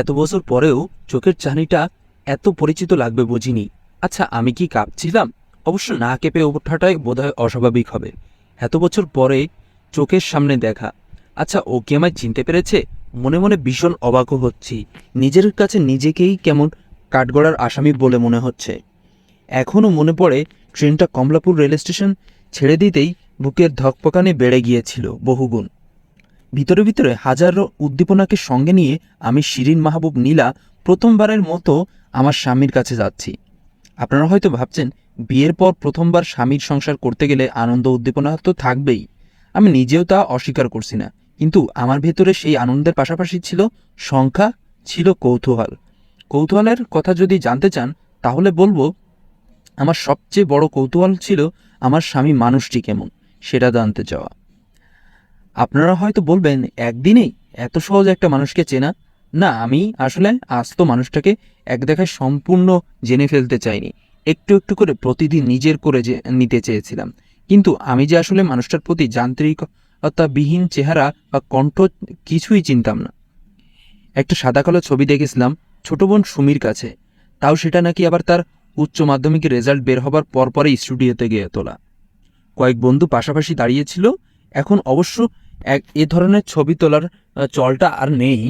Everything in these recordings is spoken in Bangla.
এত বছর পরেও চোখের চাহনিটা এত পরিচিত লাগবে বুঝিনি। আচ্ছা আমি কি কাঁপছিলাম? অবশ্য না কেঁপে ওঠাটাই বোধহয় অস্বাভাবিক হবে। এত বছর পরে চোখের সামনে দেখা। আচ্ছা ও কি আমায় চিনতে পেরেছে? মনে মনে ভীষণ অবাকও হচ্ছি। নিজের কাছে নিজেকেই কেমন কাঠগড়ার আসামি বলে মনে হচ্ছে। এখনও মনে পড়ে, ট্রেনটা কমলাপুর রেল স্টেশন ছেড়ে দিতেই বুকের ধকপকানে বেড়ে গিয়েছিল বহুগুণ। ভিতরে ভিতরে হাজারো উদ্দীপনাকে সঙ্গে নিয়ে আমি শিরিন মাহবুব নীলা প্রথমবারের মতো আমার স্বামীর কাছে যাচ্ছি। আপনারা হয়তো ভাবছেন, বিয়ের পর প্রথমবার স্বামীর সংসার করতে গেলে আনন্দ উদ্দীপনা তো থাকবেই। আমি নিজেও তা অস্বীকার করছি না। কিন্তু আমার ভেতরে সেই আনন্দের পাশাপাশি ছিল সংখ্যা, ছিল কৌতূহল। কৌতূহলের কথা যদি জানতে চান, তাহলে বলব, আমার সবচেয়ে বড় কৌতূহল ছিল আমার স্বামী মানুষটি কেমন, সেটা জানতে চাওয়া। আপনারা হয়তো বলবেন, একদিনেই? এত সহজ একটা মানুষকে চেনা? না, আমি আসলে আস্ত মানুষটাকে এক দেখায় সম্পূর্ণ জেনে ফেলতে চাইনি। একটু একটু করে প্রতিদিন নিজের করে যে নিতে চেয়েছিলাম। কিন্তু আমি যে আসলে মানুষটার প্রতি যান্ত্রিকতাবিহীন চেহারা বা কণ্ঠ কিছুই চিনতাম না। একটা সাদা কালো ছবি দেখেছিলাম, ছোট বোন সুমির কাছে। তাও সেটা নাকি আবার তার উচ্চ মাধ্যমিকের রেজাল্ট বের হবার পরপরই স্টুডিওতে গিয়ে তোলা। কয়েক বন্ধু পাশাপাশি দাঁড়িয়েছিল এখন অবশ্য এক এ ধরনের ছবি তোলার চলটা আর নেই।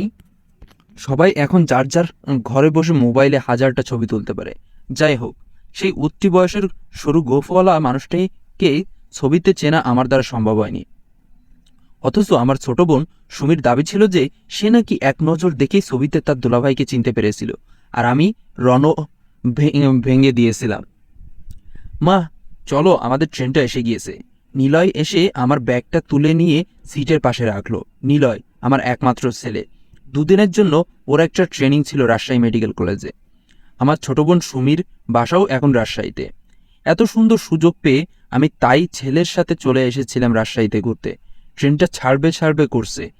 সবাই এখন যার যার ঘরে বসে মোবাইলে হাজারটা ছবি তুলতে পারে। যাই হোক, সেই উত্তি বয়সের সরু গোফওয়ালা মানুষটিকে ছবিতে চেনা আমার দ্বারা সম্ভব হয়নি। অথচ আমার ছোট বোন সুমির দাবি ছিল যে, সে নাকি এক নজর দেখেই ছবিতে তার দুলাভাইকে চিনতে পেরেছিল, আর আমি রণ ভেঙে দিয়েছিলাম। মা, চলো, আমাদের ট্রেনটা এসে গিয়েছে। নিলয় এসে আমার ব্যাগটা তুলে নিয়ে সিটের পাশে রাখল। নিলয়, আমার একমাত্র ছেলে। দুদিনের জন্য ওর একটা ট্রেনিং ছিল রাজশাহী মেডিকেল কলেজে। আমার ছোট বোন সুমির বাসাও এখন রাজশাহীতে। এত সুন্দর সুযোগ পেয়ে আমি তাই ছেলের সাথে চলে এসেছিলাম রাজশাহীতে ঘুরতে। ট্রেনটা ছাড়বে ছাড়বে করছে।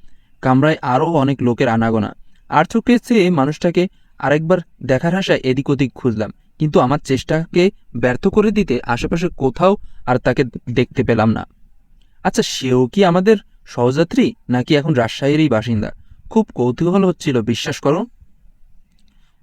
কামরায় আরও অনেক লোকের আনাগোনা। আর চোখে চেয়ে মানুষটাকে আরেকবার দেখার আশায় এদিক ওদিক খুঁজলাম। কিন্তু আমার চেষ্টাকে ব্যর্থ করে দিতে আশেপাশে কোথাও আর তাকে দেখতে পেলাম না। আচ্ছা সেও কি আমাদের সহযাত্রী নাকি এখন রাজশাহীরই বাসিন্দা? খুব কৌতূহল হচ্ছিল, বিশ্বাস করো।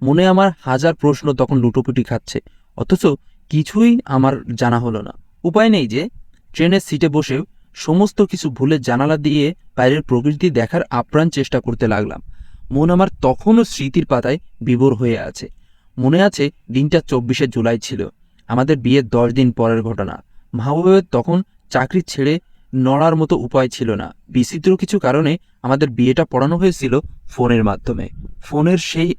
মনে আমার হাজার প্রশ্ন তখন লুটোপুটি খাচ্ছে, অথচ কিছুই আমার জানা হলো না। উপায় নেই যে, ট্রেনের সিটে বসে সমস্ত কিছু ভুলে জানালা দিয়ে বাইরের প্রকৃতি দেখার আপ্রাণ চেষ্টা করতে লাগলাম। মন আমার তখনও স্মৃতির পাতায় বিভোর হয়ে আছে। মনে আছে, দিনটা চব্বিশে জুলাই ছিল। আমাদের বিয়ের দশ দিন পরের ঘটনা। মাহবুবের তখন চাকরি ছেড়ে নড়ার মতো উপায় ছিল না। বিচিত্র কিছু কারণে আমাদের বিয়েটা পড়ানো হয়েছিল ফোনের মাধ্যমে। ফোনের সেই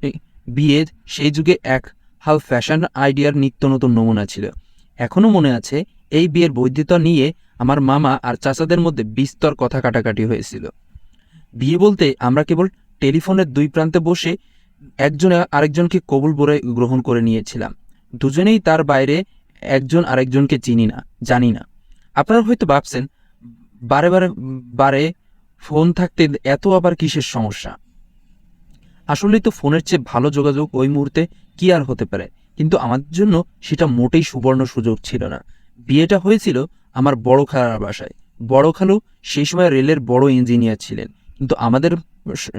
বিয়ে সেই যুগে এক হাল ফ্যাশন আইডিয়ার নিত্য নতুন নমুনা ছিল। এখনও মনে আছে, এই বিয়ের বৈধতা নিয়ে আমার মামা আর চাচাদের মধ্যে বিস্তর কথা কাটাকাটি হয়েছিল। বিয়ে বলতে আমরা কেবল টেলিফোনের দুই প্রান্তে বসে একজন আরেকজনকে কবুল বলে গ্রহণ করে নিয়েছিলাম। দুজনেই তার বাইরে একজন আরেকজনকে চিনি না, জানি না। আপনারা হয়তো ভাবছেন, বারে বারে বারে ফোন থাকতে এত আবার কিসের সমস্যা? আসলেই তো ফোনের চেয়ে ভালো যোগাযোগ ওই মুহূর্তে কি আর হতে পারে? কিন্তু আমাদের জন্য সেটা মোটেই সুবর্ণ সুযোগ ছিল না। বিয়েটা হয়েছিল আমার বড় খালার বাসায়। বড় খালু সেই সময় রেলের বড় ইঞ্জিনিয়ার ছিলেন। কিন্তু আমাদের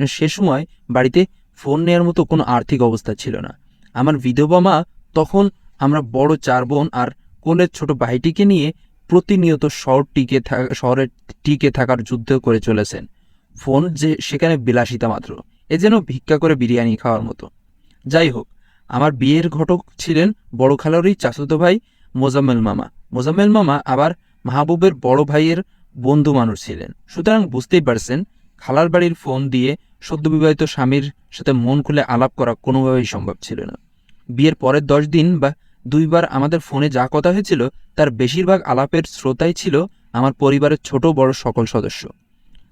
সে সময় বাড়িতে ফোন নেওয়ার মতো কোনো আর্থিক অবস্থা ছিল না। আমার বিধবা মা তখন আমরা বড় চার বোন আর কোলের ছোট ভাইটিকে নিয়ে প্রতিনিয়ত শহর টিকে থাকা শহরে টিকে থাকার যুদ্ধ করে চলেছেন। ফোন যে সেখানে বিলাসিতা মাত্র। এ যেন ভিক্ষা করে বিরিয়ানি খাওয়ার মতো। যাই হোক, আমার বিয়ের ঘটক ছিলেন বড় খালারই চাচাতো ভাই মোজাম্মেল মামা। মোজাম্মেল মামা আবার মাহবুবের বড় ভাইয়ের বন্ধু মানুষ ছিলেন। সুতরাং বুঝতেই পারছেন, খালার বাড়ির ফোন দিয়ে সদ্যবিবাহিত স্বামীর সাথে মন খুলে আলাপ করা কোনোভাবেই সম্ভব ছিল না। বিয়ের পরের দশ দিন বা দুইবার আমাদের ফোনে যা কথা হয়েছিল, তার বেশিরভাগ আলাপের শ্রোতাই ছিল আমার পরিবারের ছোট বড় সকল সদস্য।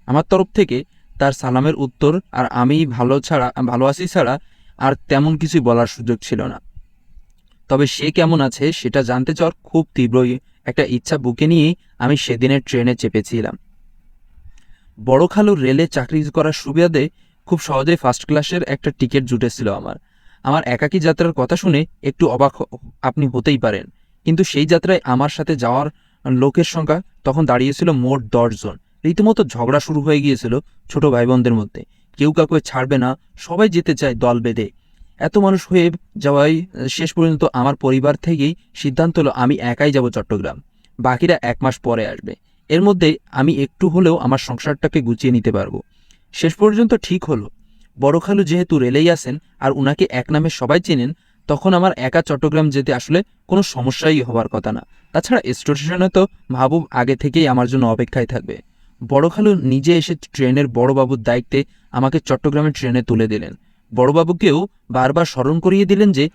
আমার তরফ থেকে তার সালামের উত্তর আর আমি ভালো ছাড়া, ভালো আছি ছাড়া আর তেমন কিছুই বলার সুযোগ ছিল না। তবে সে কেমন আছে সেটা জানতে চাওয়ার খুব তীব্রই একটা ইচ্ছা বুকে নিয়েই আমি সেদিনের ট্রেনে চেপেছিলাম। বড় খালু রেলে চাকরি করার সুবিধাতে খুব সহজেই ফার্স্ট ক্লাসের একটা টিকিট জুটেছিল আমার। আমার একাকী যাত্রার কথা শুনে একটু অবাক আপনি হতেই পারেন। কিন্তু সেই যাত্রায় আমার সাথে যাওয়ার লোকের সংখ্যা তখন দাঁড়িয়েছিল মোট দশজন রীতিমতো ঝগড়া শুরু হয়ে গিয়েছিল ছোট ভাই বোনদের মধ্যে। কেউ কাউকে ছাড়বে না, সবাই যেতে চায় দল বেঁধে। এত মানুষ হয়ে যাওয়াই শেষ পর্যন্ত আমার পরিবার থেকেই সিদ্ধান্ত হলো, আমি একাই যাব চট্টগ্রাম। বাকিরা এক মাস পরে আসবে। এর মধ্যে আমি একটু হলেও আমার সংসারটাকে গুছিয়ে নিতে পারব। শেষ পর্যন্ত ঠিক হলো। বড় খালু যেহেতু রেলেই আসেন আর উনাকে এক নামে সবাই চেনেন, তখন আমার একা চট্টগ্রাম যেতে আসলে কোনো সমস্যাই হওয়ার কথা না। তাছাড়া স্টেশনে তো মাহবুব আগে থেকেই আমার জন্য অপেক্ষায় থাকবে। বড় খালু নিজে এসে ট্রেনের বড়বাবুর দায়িত্বে আমাকে চট্টগ্রামের ট্রেনে তুলে দিলেন। বড়বাবুকেও বারবার স্মরণ করিয়ে দিলেন যে,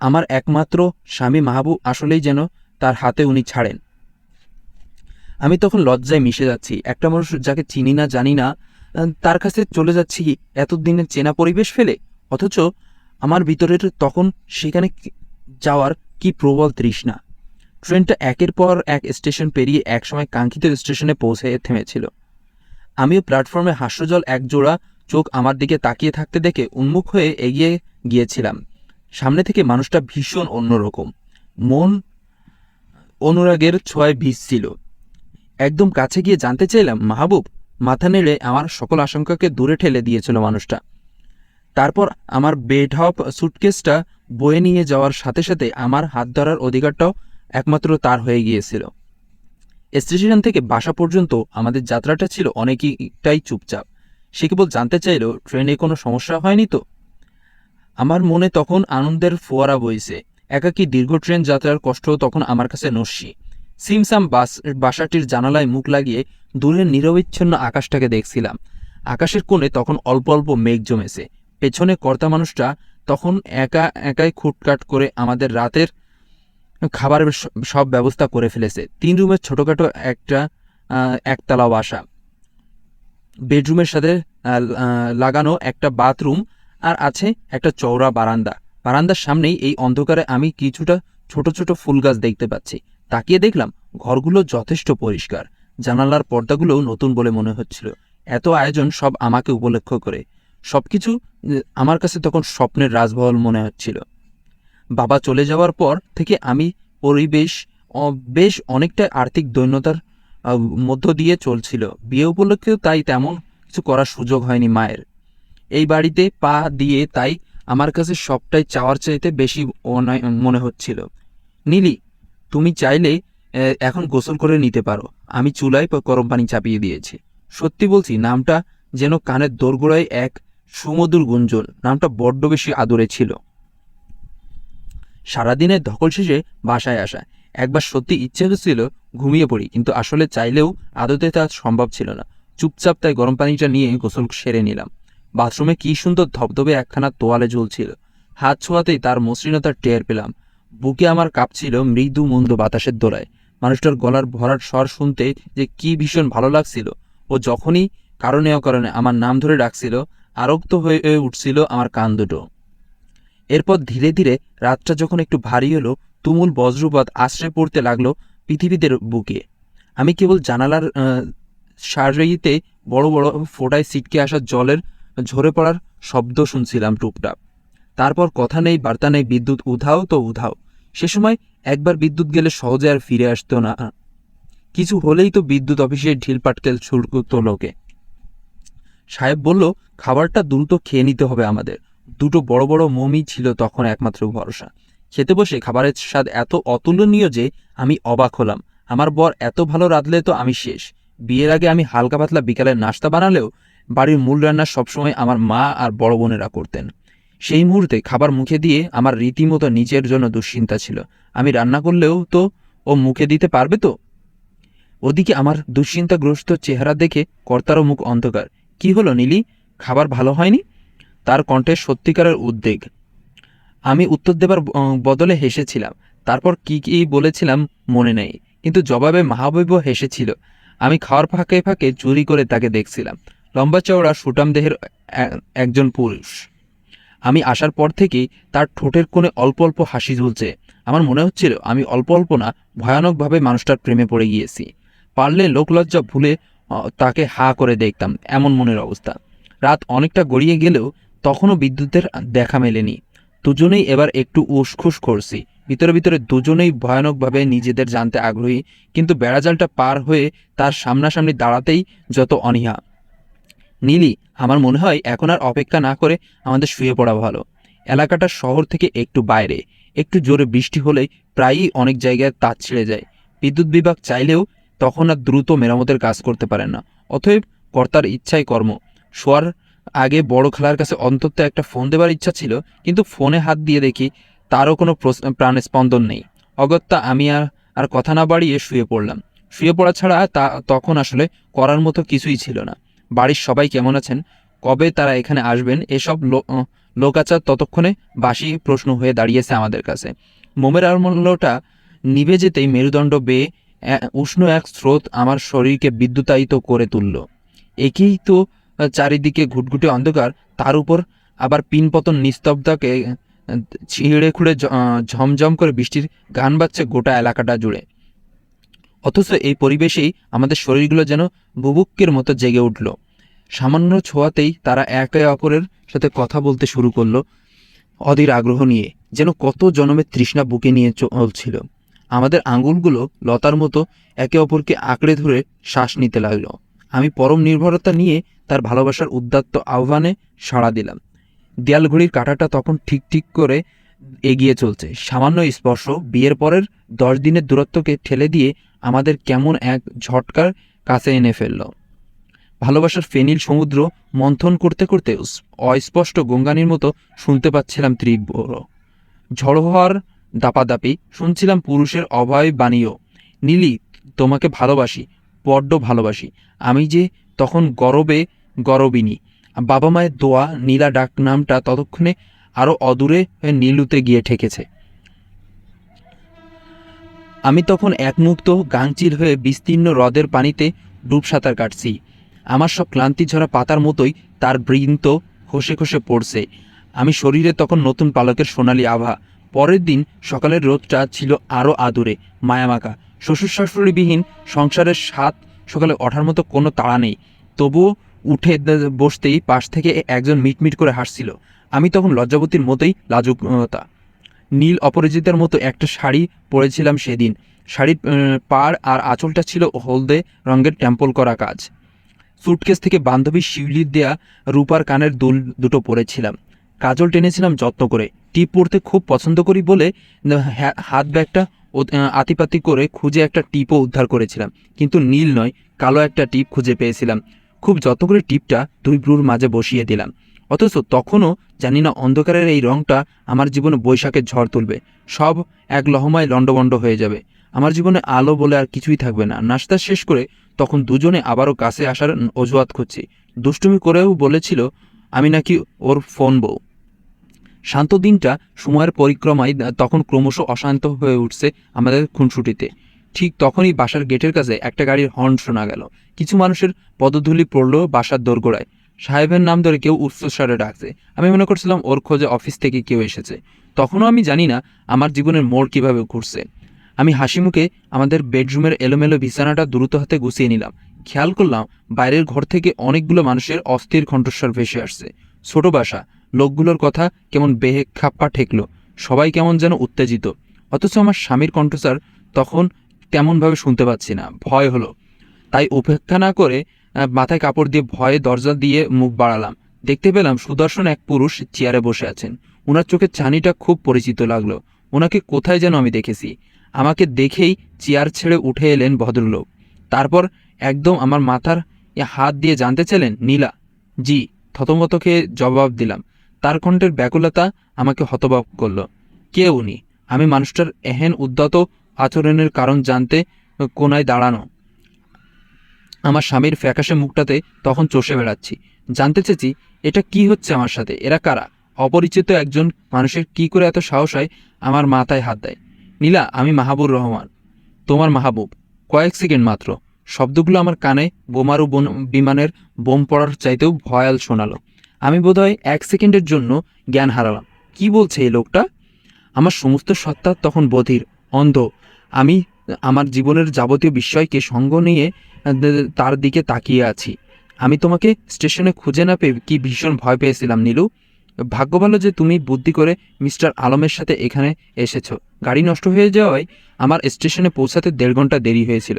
আমার একমাত্র স্বামী মাহবুব আসলেই যেন তার হাতে উনি ছাড়েন। আমি তখন লজ্জায় মিশে যাচ্ছি। একটা মানুষ যাকে চিনি না, জানি না তার কাছে চলে যাচ্ছি এতদিনের চেনা পরিবেশ ফেলে? অথচ আমার ভিতরের তখন সেখানে যাওয়ার কি প্রবল তৃষ্ণা। ট্রেনটা একের পর এক স্টেশন পেরিয়ে একসময় কাঙ্ক্ষিত স্টেশনে পৌঁছে থেমেছিল। আমিও প্ল্যাটফর্মে হাস্যজল একজোড়া চোখ আমার দিকে তাকিয়ে থাকতে দেখে উন্মুখ হয়ে এগিয়ে গিয়েছিলাম। সামনে থেকে মানুষটা ভীষণ অন্যরকম। মন অনুরাগের ছোঁয়ায় ভিজছিল। একদম কাছে গিয়ে জানতে চাইলাম, মাহবুব, মাথা নেড়ে আমার সকল আশঙ্কাকে দূরে ঠেলে দিয়েছিল মানুষটা। তারপর আমার বেড হপ সুটকেসটা বয়ে নিয়ে যাওয়ার সাথে সাথে আমার হাত ধরার অধিকারটাও একমাত্র তার হয়ে গিয়েছিল। স্টেশন থেকে বাসা পর্যন্ত আমাদের যাত্রাটা ছিল অনেকটাই চুপচাপ। সে কেবল জানতে চাইল, ট্রেনে কোনো সমস্যা হয়নি তো? আমার মনে তখন আনন্দের ফোয়ারা বইছে। একাকী দীর্ঘ ট্রেন যাত্রার কষ্ট তখন আমার কাছে নস্যি। সিমসাম বাস বাসাটির জানালায় মুখ লাগিয়ে দূরের নিরবিচ্ছিন্ন আকাশটাকে দেখছিলাম। আকাশের কোণে তখন অল্প অল্প মেঘ জমেছে। পেছনে কর্তা মানুষটা তখন একা একাই খুটকাট করে আমাদের রাতের খাবারের সব ব্যবস্থা করে ফেলেছে। তিন রুমের ছোটখাটো একটা একতলা বাসা। বেডরুমের সাথে লাগানো একটা বাথরুম আর আছে একটা চওড়া বারান্দা। বারান্দার সামনেই এই অন্ধকারে আমি কিছুটা ছোট ছোট ফুল গাছ দেখতে পাচ্ছি। তাকিয়ে দেখলাম ঘরগুলো যথেষ্ট পরিষ্কার। জানালার পর্দাগুলোও নতুন বলে মনে হচ্ছিল। এত আয়োজন সব আমাকে উপলক্ষ করে। সবকিছু আহ, আমার কাছে তখন স্বপ্নের রাজমহল মনে হচ্ছিল। বাবা চলে যাওয়ার পর থেকে আমি পরিবেশ বেশ অনেকটা আর্থিক দৈন্যতার মধ্য দিয়ে চলছিল। বিয়ে উপলক্ষেও তাই তেমন কিছু করার সুযোগ হয়নি মায়ের। এই বাড়িতে পা দিয়ে তাই আমার কাছে সবটাই চাওয়ার চাইতে বেশি মনে হচ্ছিল। নীলি তুমি চাইলে এখন গোসল করে নিতে পারো। আমি চুলায় গরম পানি চাপিয়ে দিয়েছি। সত্যি বলছি, নামটা যেন কানের দোরগোড়ায় এক সুমধুর গুঞ্জন। নামটা বড্ড বেশি আদরে ছিল। সারাদিনের ধকল শেষে বাসায় আসা। একবার সত্যি ইচ্ছে হচ্ছিল ঘুমিয়ে পড়ি, কিন্তু আসলে চাইলেও আদতে তা সম্ভব ছিল না। চুপচাপ তাই গরম পানিটা নিয়ে গোসল সেরে নিলাম। বাথরুমে কি সুন্দর ধবধবে একখানা তোয়ালে ঝুলছিল। হাত ছোঁয়াতেই তার মসৃণতার টের পেলাম। বুকে আমার কাঁপছিল মৃদু মন্দ বাতাসের দোলায়। মানুষটার গলার ভরাট স্বর শুনতে যে কি ভীষণ ভালো লাগছিল। ও যখনই কারণে অকারণে আমার নাম ধরে ডাকছিল, আরক্ত হয়ে উঠছিল আমার কান দুটো। এরপর ধীরে ধীরে রাতটা যখন একটু ভারী হলো, তুমুল বজ্রপাত আশ্রে পড়তে লাগল পৃথিবীদের বুকে। আমি কেবল জানালার সারিতে বড় বড় ফোটায় ছিটকে আসা জলের ঝরে পড়ার শব্দ শুনছিলাম টুপটাপ। তারপর কথা নেই, বার্তা নেই, বিদ্যুৎ উধাও তো উধাও। সে সময় একবার বিদ্যুৎ গেলে সহজে আর ফিরে আসতো না। কিছু হলেই তো বিদ্যুৎ অফিসে ঢিল পাটকেল ছুড়তো লোকে। সাহেব বলল, খাবারটা দ্রুত খেয়ে নিতে হবে আমাদের। দুটো বড় বড় মমি ছিল তখন একমাত্র ভরসা। খেতে বসে খাবারের স্বাদ এত অতুলনীয় যে আমি অবাক হলাম। আমার বর এত ভালো রাঁধলে তো আমি শেষ। বিয়ের আগে আমি হালকা পাতলা বিকালের নাস্তা বানালেও বাড়ির মূল রান্না সবসময় আমার মা আর বড় বোনেরা করতেন। সেই মুহূর্তে খাবার মুখে দিয়ে আমার রীতিমতো নিজের জন্য দুশ্চিন্তা ছিল। আমি রান্না করলেও তো ও মুখে দিতে পারবে তো? ওদিকে আমার দুশ্চিন্তাগ্রস্ত চেহারা দেখে কর্তারও মুখ অন্ধকার। কি হলো নীলি? খাবার ভালো হয়নি? তার কণ্ঠে সত্যিকারের উদ্বেগ। আমি উত্তর দেবার বদলে হেসেছিলাম। তারপর কি কি বলেছিলাম মনে নেই, কিন্তু জবাবে মাহবুব হেসেছিল। আমি খাওয়ার ফাঁকে ফাঁকে চুরি করে তাকে দেখছিলাম। লম্বা চওড়া সুটাম দেহের একজন পুরুষ। আমি আসার পর থেকেই তার ঠোঁটের কোণে অল্প অল্প হাসি ঝুলছে। আমার মনে হচ্ছিল আমি অল্প অল্প না, ভয়ানকভাবে মানুষটার প্রেমে পড়ে গিয়েছি। পারলে লোকলজ্জা ভুলে তাকে হা করে দেখতাম, এমন মনের অবস্থা। রাত অনেকটা গড়িয়ে গেলেও তখনও বিদ্যুতের দেখা মেলেনি। দুজনেই এবার একটু উসখুস করছি। ভিতরে ভিতরে দুজনেই ভয়ানকভাবে নিজেদের জানতে আগ্রহী, কিন্তু বেড়াজালটা পার হয়ে তার সামনাসামনি দাঁড়াতেই যত অনীহা। নীলি, আমার মনে হয় এখন আর অপেক্ষা না করে আমাদের শুয়ে পড়া ভালো। এলাকাটা শহর থেকে একটু বাইরে। একটু জোরে বৃষ্টি হলেই প্রায়ই অনেক জায়গায় তার ছিঁড়ে যায়। বিদ্যুৎ বিভাগ চাইলেও তখন আর দ্রুত মেরামতের কাজ করতে পারেন না। অতএব কর্তার ইচ্ছাই কর্ম। শোয়ার আগে বড় খেলার কাছে অন্তত একটা ফোন দেবার ইচ্ছা ছিল, কিন্তু ফোনে হাত দিয়ে দেখি তারও কোনো প্রাণে স্পন্দন নেই। অগত্যা আমি আর আর কথা না বাড়িয়ে শুয়ে পড়লাম। শুয়ে পড়া ছাড়া তা, তখন আসলে করার মতো কিছুই ছিল না। বাড়ির সবাই কেমন আছেন? কবে তারা এখানে আসবেন? এসব লোকাচার ততক্ষণে বাসি প্রশ্ন হয়ে দাঁড়িয়েছে আমাদের কাছে। মোমের আলমূল্যটা নিভে যেতেই মেরুদণ্ড বেয়ে উষ্ণ এক স্রোত আমার শরীরকে বিদ্যুতায়িত করে তুলল। একেই তো চারিদিকে ঘুটঘুটে অন্ধকার, তার উপর আবার পিনপতন নিস্তব্ধকে ছিঁড়ে খুঁড়ে ঝমঝম করে বৃষ্টির গান বাজছে গোটা এলাকাটা জুড়ে। অথচ এই পরিবেশেই আমাদের শরীরগুলো যেন বুবুক্কের মতো জেগে উঠল। সামান্য ছোঁয়াতেই তারা একে অপরের সাথে কথা বলতে শুরু করল অধীর আগ্রহ নিয়ে, যেন কত জনমের তৃষ্ণা বুকে নিয়ে চলছিল। আমাদের আঙুলগুলো লতার মতো একে অপরকে আঁকড়ে ধরে শ্বাস নিতে লাগল। আমি পরম নির্ভরতা নিয়ে তার ভালোবাসার উদ্দাত্ত আহ্বানে সাড়া দিলাম। দেয়াল ঘড়ির কাঁটাটা তখন ঠিক ঠিক করে এগিয়ে চলছে। সামান্য স্পর্শ বিয়ের পরের দশ দিনের দূরত্বকে ঠেলে দিয়ে আমাদের কেমন এক ঝটকার কাছে এনে ফেলল। ভালোবাসার ফেনিল সমুদ্র মন্থন করতে করতে অস্পষ্ট গঙ্গানির মতো শুনতে পাচ্ছিলাম তীব্র। ঝড় হওয়ার দাপাদাপি শুনছিলাম পুরুষের অভয় বাণীও। নীলি, তোমাকে ভালোবাসি, বড্ড ভালোবাসি। আমি যে তখন গরবে গরবিনী। বাবা মায়ের দোয়া, নীলা ডাক নামটা ততক্ষণে আরও অদূরে নীলুতে গিয়ে ঠেকেছে। আমি তখন এক মুক্ত গাংচিল হয়ে বিস্তীর্ণ হ্রদের পানিতে ডুব সাঁতার কাটছি। আমার সব ক্লান্তি ঝরা পাতার মতোই তার বৃন্ত খসে খসে পড়ছে। আমি শরীরে তখন নতুন পালকের সোনালি আভা। পরের দিন সকালের রোদটা ছিল আরও আদুরে, মায়ামাকা। শ্বশুর শাশুড়িবিহীন সংসারের স্বাদ সকালে ওঠার মতো কোনো তাড়া নেই। তবুও উঠে বসতেই পাশ থেকে একজন মিটমিট করে হাসছিল। আমি তখন লজ্জাবতীর মতোই লাজুকতা। নীল অপরাজিতার মতো একটা শাড়ি পরেছিলাম সেদিন। শাড়ির পাড় আর আঁচলটা ছিল হলদে রঙের টেম্পল করা কাজ। সুটকেস থেকে বান্ধবী শিউলির দেয়া রূপার কানের দুল দুটো পরেছিলাম। কাজল টেনেছিলাম যত্ন করে। টিপ পরতে খুব পছন্দ করি বলে হাত ব্যাগটা আতিপাতি করে খুঁজে একটা টিপও উদ্ধার করেছিলাম। কিন্তু নীল নয়, কালো একটা টিপ খুঁজে পেয়েছিলাম। খুব যত্ন করে টিপটা দুই ব্রুর মাঝে বসিয়ে দিলাম। অথচ তখনও জানি না অন্ধকারের এই রংটা আমার জীবনে বৈশাখের ঝড় তুলবে। সব এক লহমায় লণ্ডভণ্ড হয়ে যাবে। আমার জীবনে আলো বলে আর কিছুই থাকবে না। নাস্তা শেষ করে তখন দুজনে আবারও কাছে আসার অজুহাত খুঁজছি। দুষ্টুমি করেও বলেছিল, আমি নাকি ওর ফোন বউ। শান্ত দিনটা সময়ের পরিক্রমায় তখন ক্রমশ অশান্ত হয়ে উঠছে আমাদের খুনসুটিতে। ঠিক তখনই বাসার গেটের কাছে একটা গাড়ির হর্ন শোনা গেল। কিছু মানুষের পদধূলি পড়ল বাসার দোরগোড়ায়। সাহেবের নাম ধরে কেউ উচ্চস্বরে ডাকছে আমি মনে করছিলাম ওর খোঁজে অফিস থেকে কেউ এসেছে। তখনও আমি জানি না আমার জীবনের মোড় কীভাবে ঘুরছে। আমি হাসি মুখে আমাদের বেডরুমের এলোমেলো বিছানাটা দ্রুত হাতে গুছিয়ে নিলাম। খেয়াল করলাম বাইরের ঘর থেকে অনেকগুলো মানুষের অস্থির কণ্ঠস্বর ভেসে আসছে। ছোট বাসা, লোকগুলোর কথা কেমন বেহে খাপ্পা ঠেকলো, সবাই কেমন যেন উত্তেজিত। অথচ আমার স্বামীর কণ্ঠস্বর তখন তেমনভাবে শুনতে পাচ্ছি না, ভয় হলো। তাই উপেক্ষা না করে মাথায় কাপড় দিয়ে ভয়ে দরজা দিয়ে মুখ বাড়ালাম। দেখতে পেলাম সুদর্শন এক পুরুষ চেয়ারে বসে আছেন। ওনার চোখের ছানিটা খুব পরিচিত লাগল। ওনাকে কোথায় যেন আমি দেখেছি। আমাকে দেখেই চেয়ার ছেড়ে উঠে এলেন ভদ্রলোক। তারপর একদম আমার মাথার হাত দিয়ে জানতে চাইলেন, নীলা। জি, থতমতকে জবাব দিলাম। তার কণ্ঠের ব্যাকুলতা আমাকে হতবাক করল। কে উনি? আমি মানুষটার এহেন উদ্যত আচরণের কারণ জানতে কোনায় দাঁড়ানো। আমার স্বামীর ফ্যাকাশে মুখটাতে তখন চষে বেড়াচ্ছি। জানতে চেয়েছি, এটা কি হচ্ছে আমার সাথে? এরা কারা? অপরিচিত একজন মানুষের কি করে এত সাহস হয় আমার মাথায় হাত দেয়। নীলা, আমি মাহাবুর রহমান। তোমার মাহবুব, কয়েক সেকেন্ড মাত্র। শব্দগুলো আমার কানে বোমারু বিমানের বোম পড়ার চাইতেও ভয়াল শোনালো। আমি বোধহয় এক সেকেন্ডের জন্য জ্ঞান হারালাম। কি বলছে এই লোকটা? আমার সমস্ত সত্তা তখন বধির, অন্ধ। আমি আমার জীবনের যাবতীয় বিষয়কে সঙ্গ নিয়ে তার দিকে তাকিয়ে আছি। আমি তোমাকে স্টেশনে খুঁজে না পেয়ে কি ভীষণ ভয় পেয়েছিলাম, নীলু। ভাগ্য ভালো যে তুমি বুদ্ধি করে মিস্টার আলমের সাথে এখানে এসেছ। গাড়ি নষ্ট হয়ে যাওয়ায় আমার স্টেশনে পৌঁছাতে দেড় ঘণ্টা দেরি হয়েছিল।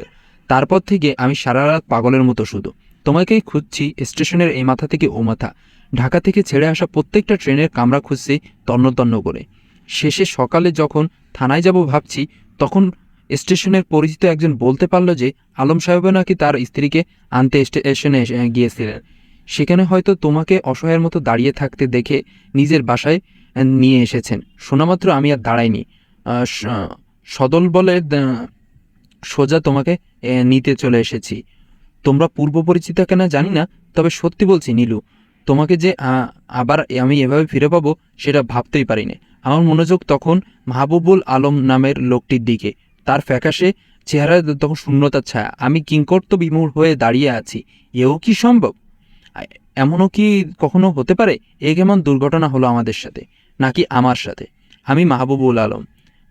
তারপর থেকে আমি সারা রাত পাগলের মতো শুধু। তোমাকেই খুঁজছি স্টেশনের এই মাথা থেকে ও মাথা। ঢাকা থেকে ছেড়ে আসা প্রত্যেকটা ট্রেনের কামরা খুঁজছি তন্ন তন্ন করে। শেষে সকালে যখন থানায় যাব ভাবছি, তখন স্টেশনের পরিচিত একজন বলতে পারল যে আলম সাহেবও নাকি তার স্ত্রীকে আনতে স্টেশনে গিয়েছিলেন। সেখানে হয়তো তোমাকে অসহায়ের মতো দাঁড়িয়ে থাকতে দেখে নিজের বাসায় নিয়ে এসেছেন। শোনামাত্র আমি আর দাঁড়াইনি। সদল বলে সোজা তোমাকে নিতে চলে এসেছি। তোমরা পূর্ব পরিচিত কেনা জানি না, তবে সত্যি বলছি, নীলু, তোমাকে যে আবার আমি এভাবে ফিরে পাবো, সেটা ভাবতেই পারিনি। আমার মনোযোগ তখন মাহবুবুল আলম নামের লোকটির দিকে। তার ফ্যাকাশে চেহারা তখন শূন্যতার ছায়া। আমি কিংকর্ত বিমূঢ় হয়ে দাঁড়িয়ে আছি। এও কি সম্ভব? এমনও কি কখনো হতে পারে? এ কেমন দুর্ঘটনা হলো আমাদের সাথে, নাকি আমার সাথে? আমি মাহবুবুল আলম।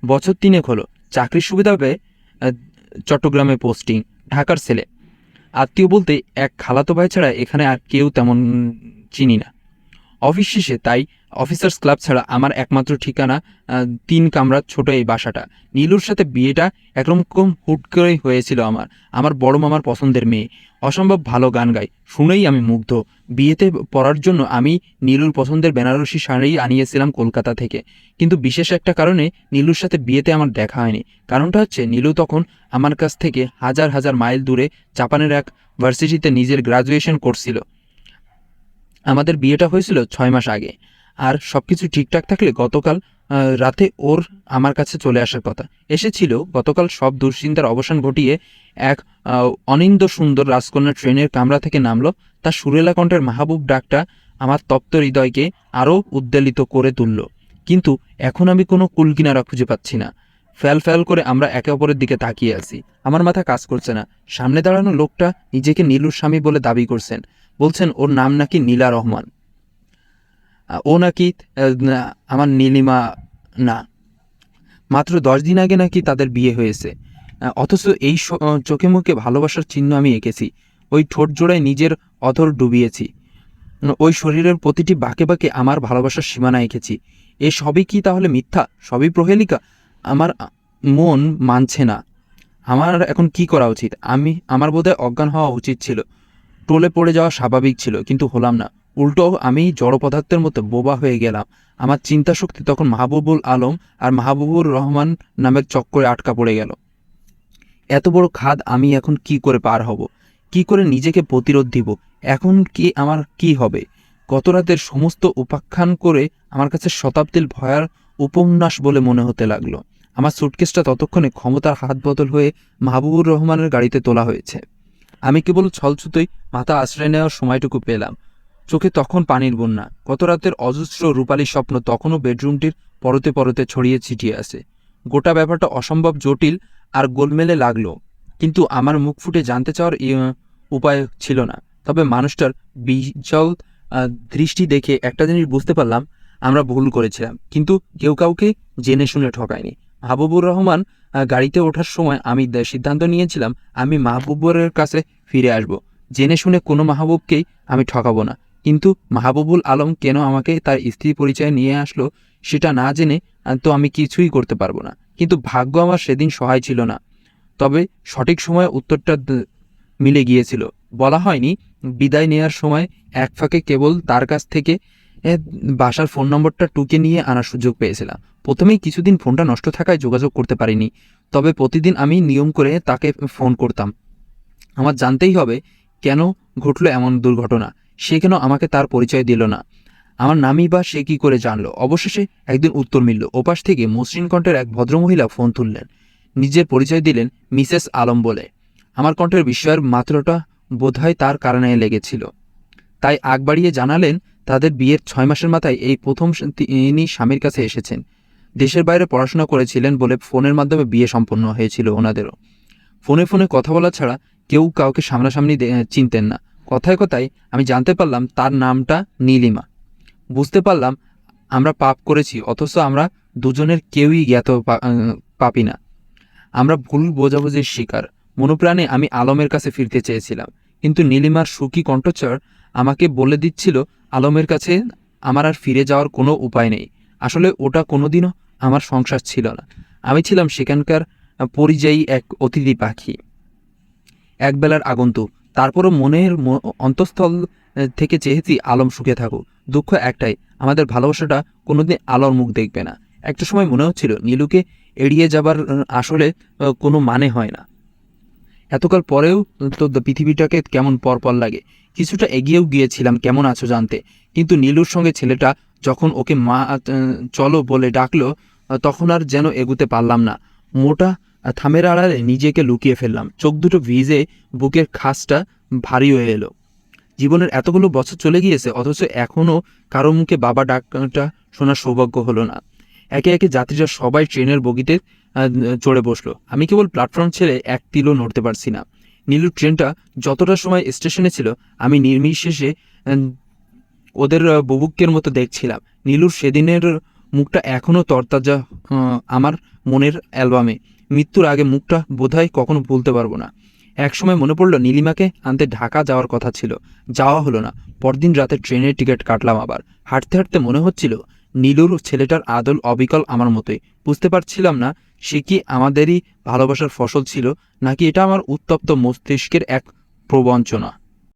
বছর তিনেক হলো। চাকরির সুবিধা পেয়ে চট্টগ্রামে পোস্টিং, ঢাকার ছেলে। আত্মীয় বলতে এক খালাতো ভাই ছাড়া এখানে আর কেউ তেমন চিনি না। অফিস শেষে তাই অফিসার্স ক্লাব ছাড়া আমার একমাত্র ঠিকানা তিন কামরার ছোট এই বাসাটা। নীলুর সাথে বিয়েটা একরকম হুট করেই হয়েছিল আমার। আমার বড় মামার পছন্দের মেয়ে। অসম্ভব ভালো গান গায়। শুনেই আমি মুগ্ধ। বিয়েতে পড়ার জন্য আমি নীলুর পছন্দের বেনারসি শাড়ি আনিয়েছিলাম কলকাতা থেকে। কিন্তু বিশেষ একটা কারণে নীলুর সাথে বিয়েতে আমার দেখা হয়নি। কারণটা হচ্ছে নীলু তখন আমার কাছ থেকে হাজার হাজার মাইল দূরে জাপানের এক ভার্সিটিতে নিজের গ্রাজুয়েশন করছিল। আমাদের বিয়েটা হয়েছিল ছয় মাস আগে। আর সব কিছু ঠিকঠাক থাকলে গতকাল রাতে ওর আমার কাছে চলে আসার কথা। এসেছিল, গতকাল সব দুশ্চিন্তার অবসান ঘটিয়ে এক অনিন্দ সুন্দর রাজকন্যা ট্রেনের কামরা থেকে নামলো। তার সুরেলা কণ্ঠের মাহবুব ডাকটা আমার তপ্ত হৃদয়কে আরও উদ্বেলিত করে তুলল। কিন্তু এখন আমি কোনো কুলকিনারা খুঁজে পাচ্ছি না। ফ্যাল ফ্যাল করে আমরা একে অপরের দিকে তাকিয়ে আছি। আমার মাথা কাজ করছে না। সামনে দাঁড়ানো লোকটা নিজেকে নীলুর স্বামী বলে দাবি করছেন। বলছেন, ওর নাম নাকি নীলা রহমান। ও নাকি আমার নীলিমা না। মাত্র দশ দিন আগে নাকি তাদের বিয়ে হয়েছে। অথচ এই চোখে মুখে ভালোবাসার চিহ্ন আমি এঁকেছি। ওই ঠোঁট জোড়ায় নিজের অধর ডুবিয়েছি। ওই শরীরের প্রতিটি বাঁকে বাঁকে আমার ভালোবাসার সীমানা এঁকেছি। এ সবই কি তাহলে মিথ্যা? সবই প্রহেলিকা? আমার মন মানছে না। আমার এখন কি করা উচিত? আমি, আমার বোধহয় অজ্ঞান হওয়া উচিত ছিল। টোলে পড়ে যাওয়া স্বাভাবিক ছিল, কিন্তু হলাম না। উল্টো আমি জড় পদার্থের মতো বোবা হয়ে গেলাম। আমার চিন্তা শক্তি তখন মাহবুবুল আলম আর মাহবুবুর রহমান নামের চক্করে আটকা পড়ে গেল। এত বড় খাদ আমি এখন কি করে পার হব? কি করে নিজেকে প্রতিরোধ দিব? এখন কি আমার কি হবে? গত রাতের সমস্ত উপাখ্যান করে আমার কাছে শতাব্দীর ভয়ার উপন্যাস বলে মনে হতে লাগল। আমার সুটকেসটা ততক্ষণে ক্ষমতার হাত বদল হয়ে মাহবুবুর রহমানের গাড়িতে তোলা হয়েছে। আমি কেবল ছলছুতোই মাথা আশ্রয় নেওয়ার সময়টুকু পেলাম। চোখে তখন পানির বন্যা। গত রাতের অজস্র রূপালী স্বপ্ন তখনও বেডরুমটির পরতে পরতে ছড়িয়ে ছিটিয়ে আছে। গোটা ব্যাপারটা অসম্ভব জটিল আর গোলমেলে লাগল। কিন্তু আমার মুখ ফুটে জানতে চাওয়ার উপায় ছিল না। তবে মানুষটার আহ, দৃষ্টি দেখে একটা জিনিস বুঝতে পারলাম আমরা ভুল করেছিলাম। কিন্তু কেউ কাউকে জেনে শুনে ঠকায়নি। মাহবুবুর রহমান গাড়িতে ওঠার সময় আমি সিদ্ধান্ত নিয়েছিলাম, আমি মাহবুবুরের কাছে ফিরে আসব। জেনে শুনে কোনো মাহবুবকেই আমি ঠকাবো না। কিন্তু মাহবুবুল আলম কেন আমাকে তার স্ত্রী পরিচয় নিয়ে আসলো সেটা না জেনে তো আমি কিছুই করতে পারব না। কিন্তু ভাগ্য আমার সেদিন সহায় ছিল না। তবে সঠিক সময়ে উত্তরটা মিলে গিয়েছিল। বলা হয়নি, বিদায় নেওয়ার সময় এক ফাঁকে কেবল তার কাছ থেকে বাসার ফোন নম্বরটা টুকে নিয়ে আনার সুযোগ পেয়েছিলাম। প্রথমেই কিছুদিন ফোনটা নষ্ট থাকায় যোগাযোগ করতে পারিনি, তবে প্রতিদিন আমি নিয়ম করে তাকে ফোন করতাম। আমার জানতেই হবে কেন ঘটলো এমন দুর্ঘটনা, সে কেন আমাকে তার পরিচয় দিল না। আমার নামই বা সে কি করে জানলো? অবশেষে একদিন উত্তর মিলল, ওপাশ থেকে মসৃণ কণ্ঠের এক ভদ্রমহিলা ফোন তুললেন। নিজের পরিচয় দিলেন মিসেস আলম বলে। আমার কণ্ঠের বিস্ময়ের মাত্রাটা বোধহয় তার কারণে লেগেছিল। তাই আগ বাড়িয়ে জানালেন তাদের বিয়ের ছয় মাসের মাথায় এই প্রথম তিনি স্বামীর কাছে এসেছেন। দেশের বাইরে পড়াশোনা করেছিলেন বলে ফোনের মাধ্যমে বিয়ে সম্পন্ন হয়েছিল ওনাদেরও। ফোনে ফোনে কথা বলা ছাড়া কেউ কাউকে সামনাসামনি চিনতেন না। কথায় কথায় আমি জানতে পারলাম তার নামটা নীলিমা। বুঝতে পারলাম আমরা পাপ করেছি, অথচ আমরা দুজনের কেউই জ্ঞাত পাপি না। আমরা ভুল বোঝাবুঝির শিকার। মনোপ্রাণে আমি আলমের কাছে ফিরতে চেয়েছিলাম। কিন্তু নীলিমার সুখী কণ্ঠস্বর আমাকে বলে দিচ্ছিল, আলমের কাছে আমার আর ফিরে যাওয়ার কোনো উপায় নেই। আসলে ওটা কোনোদিনও আমার সংসার ছিল না। আমি ছিলাম সেখানকার পরিযায়ী এক অতিথি পাখি। একবেলার আগন্তুক। তারপরও মনের অন্তঃস্থল থেকে চেয়েছি, আলম সুখে থাকুক। দুঃখ একটাই, আমাদের ভালোবাসাটা কোনোদিন আলোর মুখ দেখবে না। একটা সময় মনে হচ্ছিল, নীলুকে এড়িয়ে যাবার আসলে কোনো মানে হয় না। এতকাল পরেও তো পৃথিবীটাকে কেমন পরপর লাগে। কিছুটা এগিয়েও গিয়েছিলাম, কেমন আছো জানতে। কিন্তু নীলুর সঙ্গে ছেলেটা যখন ওকে মা চলো বলে ডাকলো তখন আর যেন এগুতে পারলাম না। মোটা থামের আড়ালে নিজেকে লুকিয়ে ফেললাম। চোখ দুটো ভিজে বুকের খাসটা ভারী হয়ে এলো। জীবনের এতগুলো বছর চলে গিয়েছে, অথচ এখনও কারও মুখে বাবা ডাকটা শোনার সৌভাগ্য হলো না। একে একে যাত্রীরা সবাই ট্রেনের বগিতে চড়ে বসল। আমি কেবল প্ল্যাটফর্ম ছেড়ে এক তিলও নড়তে পারছি না। নীলুর ট্রেনটা যতটা সময় স্টেশনে ছিল আমি নির্বিশেষে ওদের আহ, বুবুক্কের মতো দেখছিলাম। নীলুর সেদিনের মুখটা এখনও তরতাজা আমার মনের অ্যালবামে। মৃত্যুর আগে মুখটা বোধহয় কখনো ভুলতে পারব না। একসময় মনে পড়ল নীলিমাকে আনতে ঢাকা যাওয়ার কথা ছিল। যাওয়া হলো না। পরদিন রাতে ট্রেনের টিকিট কাটলাম আবার। হাঁটতে হাঁটতে মনে হচ্ছিল নীলুর ছেলেটার আদল অবিকল আমার মতোই। বুঝতে পারছিলাম না সে কি আমাদেরই ভালোবাসার ফসল ছিল, নাকি এটা আমার উত্তপ্ত মস্তিষ্কের এক প্রবঞ্চনা।